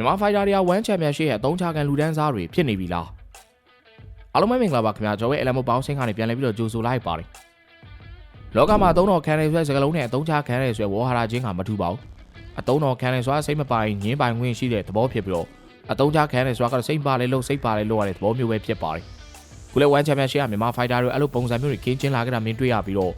မြန်မာဖိုက်တာတွေက1 Championship ရဲ့အသုံးချခံလူဒန်းစားတွေဖြစ်နေပြီလားအားလုံးပဲမင်္ဂလာပါခင်ဗျာကျွန်တော်ရဲ့ LMO ပေါင်းစင်းကနေပြန်လည်ပြီးတော့ကြိုဆိုလိုက်ပါတယ်လောကမှာအသုံးတော်ခံရတဲ့စကားလုံးနဲ့အသုံးချခံရတဲ့ဆိုဝေါ်ဟာရာချင်းကမထူပါဘူးအသုံးတော်ခံရဆိုတာစိတ်မပိုင်ငင်းပိုင်ခွင့်ရှိတဲ့သဘောဖြစ်ပြီးတော့အသုံးချခံရဆိုတာကတော့စိတ်ပါလေလို့စိတ်ပါလေလို့ရတဲ့သဘောမျိုးပဲဖြစ်ပါတယ်ခုလဲ1 Championship ကမြန်မာဖိုက်တာတွေအဲ့လိုပုံစံမျိုးတွေကင်းချင်းလာကြတာမင်းတွေ့ရပြီးတော့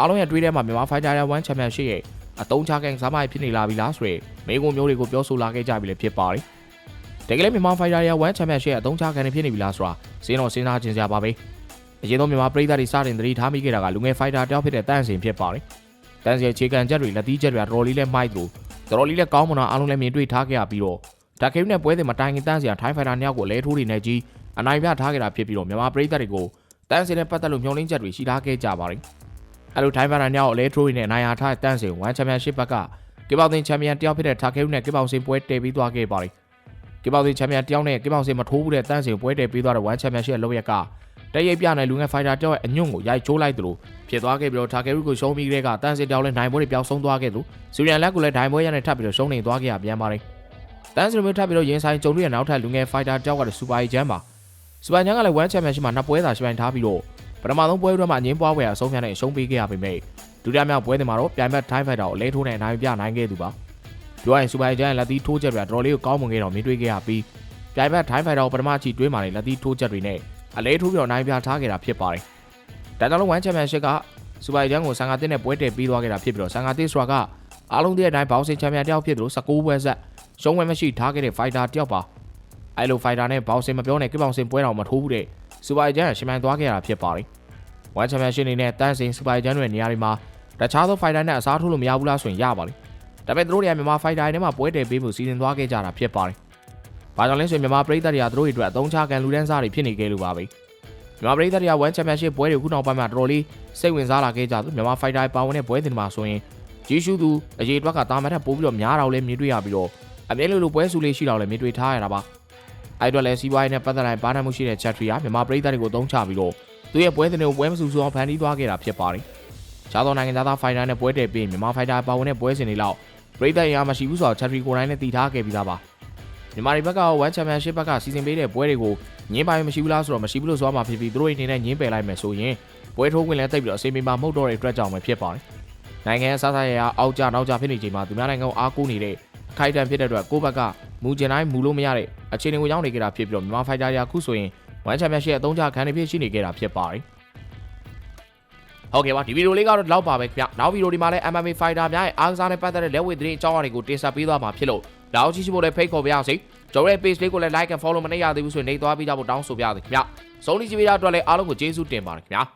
အားလုံးရဲ့တွေးထဲမှာမြန်မာဖိုက်တာတွေ1 Championship ရဲ့ အတုံးချကန်စားမိုက်ဖြစ်နေလာပြီလားဆိုရယ်မိကုံမျိုးတွေကိုပြောဆိုလာခဲ့ကြပြီလေဖြစ်ပါတယ်။တကယ်လည်းမြန်မာဖိုက်တာတွေက1 Championship ရဲ့အတုံးချကန်ဖြစ်နေပြီလားဆိုတာစင်းတော်စဉ်းစားကြင်စရာပါပဲ။အရင်ဆုံးမြန်မာပြည်သားတွေစတင်သတိထားမိခဲ့တာကလူငယ်ဖိုက်တာတယောက်ဖြစ်တဲ့တန့်စင်ဖြစ်ပါတယ်။တန့်စင်ခြေကန်ချက်တွေလက်သီးချက်တွေကတော်တော်လေးလည်းမိုက်လို့တော်တော်လေးလည်းကောင်းမွန်တာအားလုံးလည်းမြင်တွေ့ထားခဲ့ရပြီးတော့ဒါကိန်းနဲ့ပွဲစဉ်မှာတိုင်ငင်တန့်စင်ထိုင်းဖိုက်တာနှစ်ယောက်ကိုလဲထိုးတွေနဲ့ကြီးအနိုင်ပြထားခဲ့တာဖြစ်ပြီးတော့မြန်မာပြည်သားတွေကိုတန့်စင်နဲ့ပတ်သက်လို့မျှော်လင့်ချက်တွေရှိထားခဲ့ကြပါတယ်။ အဲလိုထိုင်းဖိုက်တာနှစ်ယောက်အလဲထိုးတွေနဲ့နိုင်ရထားတဲ့တန့်စင်1 Championship ဘက်ကကစ်ဘောက်သင်းချန်ပီယံတယောက်ဖြစ်တဲ့ထာကေရုနဲ့ကစ်ဘောက်စင်ပွဲတည်ပြီးသွားခဲ့ပါတယ်။ကစ်ဘောက်သင်းချန်ပီယံတယောက်နဲ့ကစ်ဘောက်စင်မထိုးဘူးတဲ့တန်းစင်ပွဲတည်ပြီးသွားတဲ့1ချန်ပီယံရှစ်ရဲ့လောက်ရက်ကတရိပ်ပြနိုင်လူငယ်ဖိုက်တာတယောက်ရဲ့အညွန့်ကိုရိုက်ချိုးလိုက်သလိုဖြစ်သွားခဲ့ပြီးတော့ထာကေရုကိုရှုံးပြီးတဲ့ကတန်းစင်တယောက်လည်းနိုင်ပွဲတွေပြောင်းဆုံးသွားခဲ့သလိုစီရီယန်လက်ကိုလည်းဒိုင်ပွဲရနဲ့ထပ်ပြီးတော့ရှုံးနေသွားခဲ့ရပြန်ပါတယ်။တန်းစင်မျိုးထပ်ပြီးတော့ရင်ဆိုင်ကြုံတွေ့ရနောက်ထပ်လူငယ်ဖိုက်တာတယောက်ကလည်းစူပါဂျန်ပါစူပါဂျန်ကလည်း1ချန်ပီယံရှစ်မှာနှစ်ပွဲသာရှိပိုင်ထားပြီးတော့ ပထမဆုံးပွဲတွေမှာအငင်းပွားဝယ်အဆုံးဖြတ်နဲ့ရှုံးပေးခဲ့ရပေမဲ့ဒုတိယမြောက်ပွဲတွေမှာတော့ပြိုင်ဘက်ထိုင်းဖိုက်တာကိုလဲထိုးနဲ့နိုင်ပြနိုင်ခဲ့သူပါ။ပြောရရင်စူပါဂျန်ရဲ့လက်သီးထိုးချက်တွေကတော်တော်လေးကိုကောင်းမွန်ခဲ့တော့မြင်တွေ့ခဲ့ရပြီးပြိုင်ဘက်ထိုင်းဖိုက်တာကိုပထမချီတွေးမှလည်းလက်သီးထိုးချက်တွေနဲ့အလဲထိုးပြီးတော့နိုင်ပြထားခဲ့တာဖြစ်ပါတယ်။ဒါကြောင့်လို့1ချန်ပီယံရှစ်ကစူပါဂျန်ကိုဆန်ဂါတစ်နဲ့ပွဲတည်ပြီးသွားခဲ့တာဖြစ်ပြီးတော့ဆန်ဂါတစ်ဆိုတာကအားလုံးတည်းအတိုင်းဘောက်ဆင်ချန်ပီယံတယောက်ဖြစ်သလို19ပွဲဆက်ရှုံးဝဲမရှိထားခဲ့တဲ့ဖိုက်တာတယောက်ပါ။အဲလိုဖိုက်တာနဲ့ဘောက်ဆင်မပြောနဲ့ကစ်ဘောင်ဆင်ပွဲတော်မထိုးဘူးတဲ့စူပါဂျန်ကရှင်မိုင်သွားခဲ့တာဖြစ်ပါတယ်။ 1ချန်ပီယံရှစ်အနေနဲ့တန်းစင်စူပါဂျန်တွေနေရာတွေမှာတခြားသောဖိုက်တာနဲ့အစားထိုးလို့မရဘူးလားဆိုရင်ရပါလိမ့်။ဒါပေမဲ့သူတို့တွေကမြန်မာဖိုက်တာတွေနဲ့မှပွဲတည်ပေးမှုစီစဉ်သွားခဲ့ကြတာဖြစ်ပါတယ်။ဘာကြောင့်လဲဆိုရင်မြန်မာပြည်သက်တွေကသူတို့တွေအတွက်အသုံးချခံလူဒန်းစားတွေဖြစ်နေခဲ့လို့ပါပဲ။မြန်မာပြည်သက်တွေက1 Championship ပွဲတွေခုနောက်ပိုင်းမှာတော်တော်လေးစိတ်ဝင်စားလာခဲ့ကြသူမြန်မာဖိုက်တာပါဝင်တဲ့ပွဲတင်မှာဆိုရင်ဂျီရှုသူအရေးအတွက်ကတာမတ်ထက်ပိုးပြီးတော့များတော့လဲမြင်တွေ့ရပြီးတော့အမြဲလိုလိုပွဲစုလေးရှိတော့လဲမြင်တွေ့ထားရတာပါ။အဲ့တော့လဲစီးပွားရေးနဲ့ပတ်သက်တဲ့ဘားနှမှုရှိတဲ့ chat တွေကမြန်မာပြည်သက်တွေကိုသုံးချပြီးတော့ သူရဲ့ပွဲတင်တွေကိုပွဲမစုစုအောင်ဖန်တီးသွားခဲ့တာဖြစ်ပါတယ်။ခြားသောနိုင်ငံသားဖိုင်တာနဲ့ပွဲတည်ပြီးမြန်မာဖိုင်တာပါဝင်တဲ့ပွဲစဉ်တွေလောက်ပြည်သက်ရမရှိဘူးဆိုတော့ chat ကိုယ်တိုင်နဲ့တည်ထားခဲ့ပြီးသားပါ။မြန်မာပြည်ဘက်က1 Championship ဘက်ကစီစဉ်ပေးတဲ့ပွဲတွေကိုညင်းပိုင်မရှိဘူးလားဆိုတော့မရှိဘူးလို့ဆိုမှဖြစ်ပြီးသူတို့အနေနဲ့ညင်းပယ်လိုက်မယ်ဆိုရင်ပွဲထိုးဝင်လဲတိတ်ပြီးတော့အစီအမံမှာမဟုတ်တော့တဲ့အတွက်ကြောင့်ပဲဖြစ်ပါတယ်။နိုင်ငံအစားအစာရရအောက်ကြနောက်ကြဖြစ်နေချိန်မှာသူများနိုင်ငံကိုအားကိုးနေတဲ့အခိုက်အတန့်ဖြစ်တဲ့အတွက်ကိုယ့်ဘက်ကမူကျင်တိုင်းမူလို့မရတဲ့အခြေအနေကိုရောက်နေကြတာဖြစ်ပြီးတော့မြန်မာဖိုက်တာရာခုဆိုရင် 1 Championship ရဲ့အသုံးချခံနေဖြစ်ရှိနေကြတာဖြစ်ပါတယ်။ဟုတ်ကဲ့ပါဒီဗီဒီယိုလေးကတော့ဒီလောက်ပါပဲခင်ဗျ။နောက်ဗီဒီယိုဒီမှာလည်း MMA Fighter များရဲ့အားကစားနဲ့ပတ်သက်တဲ့လက်ဝဲသတင်းအကြောင်းအရာတွေကိုတင်ဆက်ပေးသွားမှာဖြစ်လို့လောက်ကြည့်ရှိဖို့လည်းဖိတ်ခေါ်ပါရစေ။ကျွန်တော်ရဲ့ page လေးကိုလည်း like and follow မနေရသေးဘူးဆိုရင်နေသွားပြီးကြဖို့တောင်းဆိုပါရစေခင်ဗျ။ဆုံးဖြတ်ကြည့်ပေးတဲ့အတွက်လည်းအားလုံးကိုကျေးဇူးတင်ပါတယ်ခင်ဗျာ။